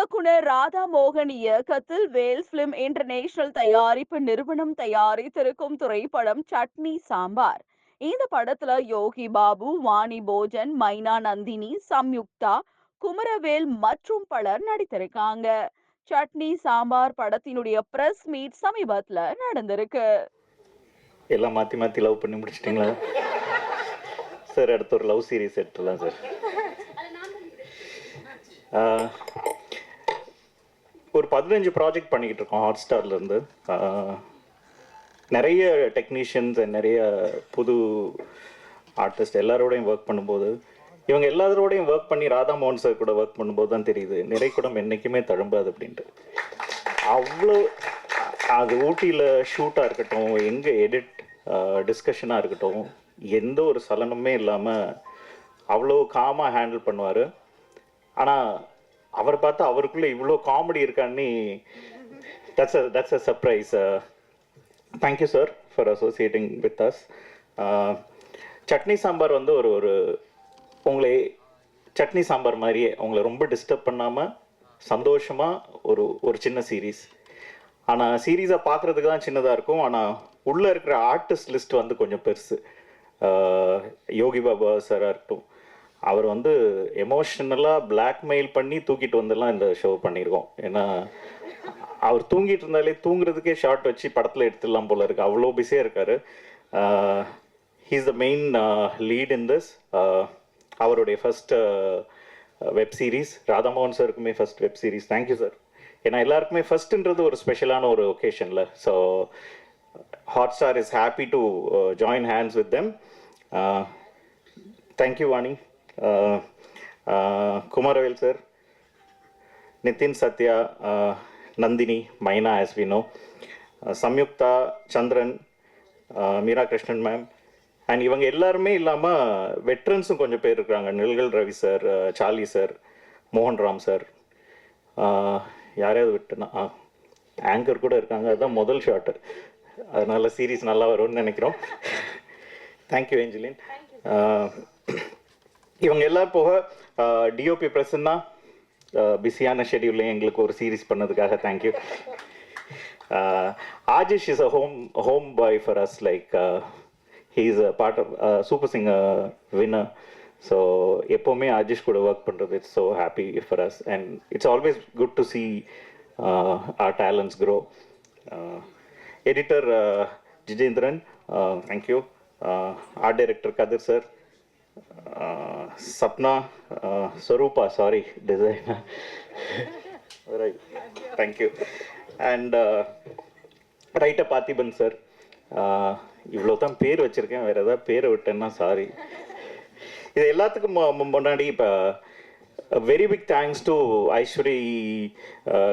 இயக்குனர் ராதா மோகன் இயக்கத்தில் வேல்ஸ் பிலிம் இன்டர்நேஷனல் தயாரிப்பு நிறுவனம் தயாரித்திருக்கும் திரைப்படம் சட்னி சாம்பார். இந்த படத்துல யோகி பாபு வாணி போஜன் மைனா நந்தினி சம்யுக்தா குமரவேல் மற்றும் பலர் நடித்திருக்காங்க. சட்னி சாம்பார் படத்தினுடைய பிரஸ் மீட் சமீபத்துல நடந்திருக்கு. எல்லாம் மாற்றி மாற்றி லவ் பண்ணி முடிச்சிட்டிங்களா? சார் அடுத்து ஒரு லவ் சீரிஸ் எடுத்துடலாம் சார். ஆஹ், ஒரு பதினஞ்சு ப்ராஜெக்ட் பண்ணிக்கிட்டு இருக்கோம் ஹாட் ஸ்டார்லேருந்து நிறைய டெக்னீஷியன்ஸ் நிறைய புது ஆர்டிஸ்ட் எல்லாரோடையும் ஒர்க் பண்ணும்போது இவங்க எல்லாரோடையும் ஒர்க் பண்ணி ராதா மோகன் சார் கூட ஒர்க் பண்ணும்போது தான் தெரியுது நிறைக்குடம் என்றைக்குமே தழும்பாது அப்படின்ட்டு. அவ்வளோ அது ஊட்டியில் ஷூட்டாக இருக்கட்டும் எங்கே எடிட் டிஸ்கஷனாக இருக்கட்டும் எந்த ஒரு சலனமே இல்லாமல் அவ்வளோ காமாக ஹேண்டில் பண்ணுவார். ஆனால் அவரை பார்த்தா அவருக்குள்ளே இவ்வளோ காமெடி இருக்கான்னு that's a that's a surprise thank you sir for associating with us Chutney Sambar வந்து ஒரு ஒரு உங்களை சட்னி சாம்பார் மாதிரியே உங்களை ரொம்ப டிஸ்டர்ப் பண்ணாமல் சந்தோஷமாக ஒரு ஒரு சின்ன சீரீஸ் ஆனால் சீரீஸாக பார்க்குறதுக்கு தான் சின்னதாக இருக்கும். ஆனால் உள்ளே இருக்கிற ஆர்டிஸ்ட் லிஸ்ட் வந்து கொஞ்சம் பெருசு. Uh, யோகி பாபா சாராக இருக்கட்டும். அவர் வந்து எமோஷனலாக பிளாக்மெயில் பண்ணி தூக்கிட்டு வந்துலாம் இந்த ஷோ பண்ணியிருக்கோம். ஏன்னா அவர் தூங்கிட்டு இருந்தாலே தூங்குறதுக்கே ஷார்ட் வச்சு படத்தில் எடுத்துடலாம் போல இருக்கு. அவ்வளோ பிஸியாக இருக்காரு. He's the main lead in this அவருடைய first web series Radhamohan சாருக்குமே first web series thank you sir ஏன்னா எல்லாருக்குமே ஃபஸ்ட்டுன்றது ஒரு ஸ்பெஷலான ஒரு ஒகேஷனில் so Hotstar is happy to join hands with them thank you Vani. Kumaravel sir Nitin Sathya Nandini Myna as we know Samyuktha Chandran Meera Krishnan ma'am and இவங்க எல்லாருமே இல்லாமல் வெட்ரன்ஸும் கொஞ்சம் பேர் இருக்கிறாங்க. நில்கல் ரவி சார் சார்லி சார் மோகன் ராம் சார் யாரையாவது விட்டுனா ஆங்கர் கூட இருக்காங்க. அதுதான் முதல் ஷாட்டு அதனால சீரீஸ் நல்லா வரும்னு நினைக்கிறோம். தேங்க்யூ ஏஞ்சலின் இவங்க எல்லாம் போக டிஓபி பிரசன்னா பிஸியான ஷெடியூல்ல எங்களுக்கு ஒரு சீரீஸ் பண்ணதுக்காக thank you Ajish is a home home boy for us like he is a part of super singer winner so எப்போவுமே அஜிஷ் கூட ஒர்க் பண்ணுறது it's so happy for us and it's always good to see our talents grow editor Jijendran thank you art director Kathir sir Sapna Swaroopa sari designer right thank you and ரைட்டை Parthiban sir இவ்வளோ தான் பேர் வச்சுருக்கேன். வேறு ஏதாவது பேரை விட்டேன்னா sorry இது எல்லாத்துக்கும் முன்னாடி இப்போ very big thanks to Aishwari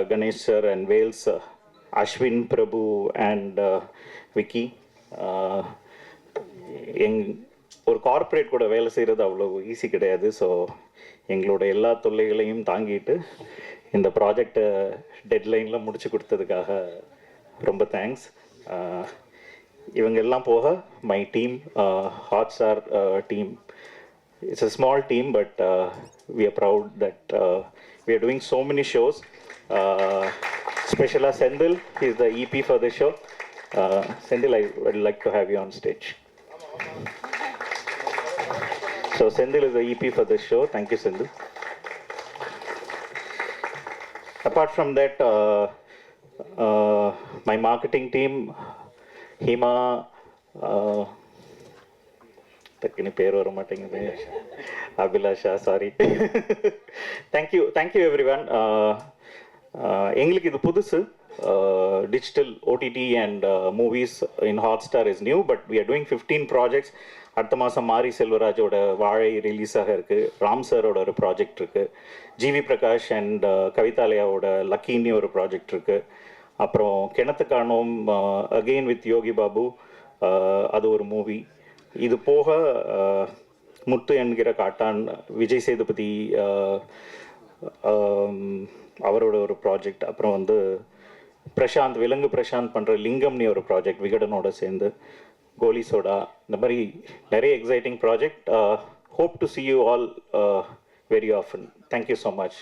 Ganesh sir and Vels Ashwin Prabhu and Vicky young ஒரு கார்ப்பரேட் கூட வேலை செய்கிறது அவ்வளோ ஈஸி கிடையாது ஸோ எங்களோட எல்லா தொல்லைகளையும் தாங்கிட்டு இந்த ப்ராஜெக்டை டெட்லைனில் முடிச்சு கொடுத்ததுக்காக ரொம்ப தேங்க்ஸ் இவங்க எல்லாம் போக my team Hotstar team it's a small team but we are proud that we are doing so many shows ஸ்பெஷலாக Senthil is the EP for the show Senthil I would like to have you on stage So Sendil is the EP for the show. Thank you, Sendil. Apart from that, uh, uh, my marketing team, Hima, uh, டக்குன்னு பேர் வர மாட்டேங்குது Abhilasha sorry thank you thank you everyone எங்களுக்கு இது புதுசு digital OTT and movies in Hotstar is new but we are doing fifteen projects அடுத்த மாதம் மாரி செல்வராஜோட வாழை ரிலீஸாக இருக்குது ராம் சாரோட ஒரு ப்ராஜெக்ட் இருக்குது ஜிவி பிரகாஷ் அண்ட் கவிதாலயாவோட லக்கின்னு ஒரு ப்ராஜெக்ட் இருக்குது அப்புறம் கிணத்து காணோம் அகெயின் வித் யோகி பாபு அது ஒரு மூவி இது போக uh, முத்து என்கிற காட்டான் விஜய் சேதுபதி uh, um, அவரோட ஒரு ப்ராஜெக்ட் அப்புறம் வந்து பிரசாந்த் விலங்கு பிரசாந்த் பண்ணுற லிங்கம்னி ஒரு ப்ராஜெக்ட் விகடனோட சேர்ந்து கோலி சோடா இந்த மாதிரி நிறைய exciting project hope to see you all very often thank you so much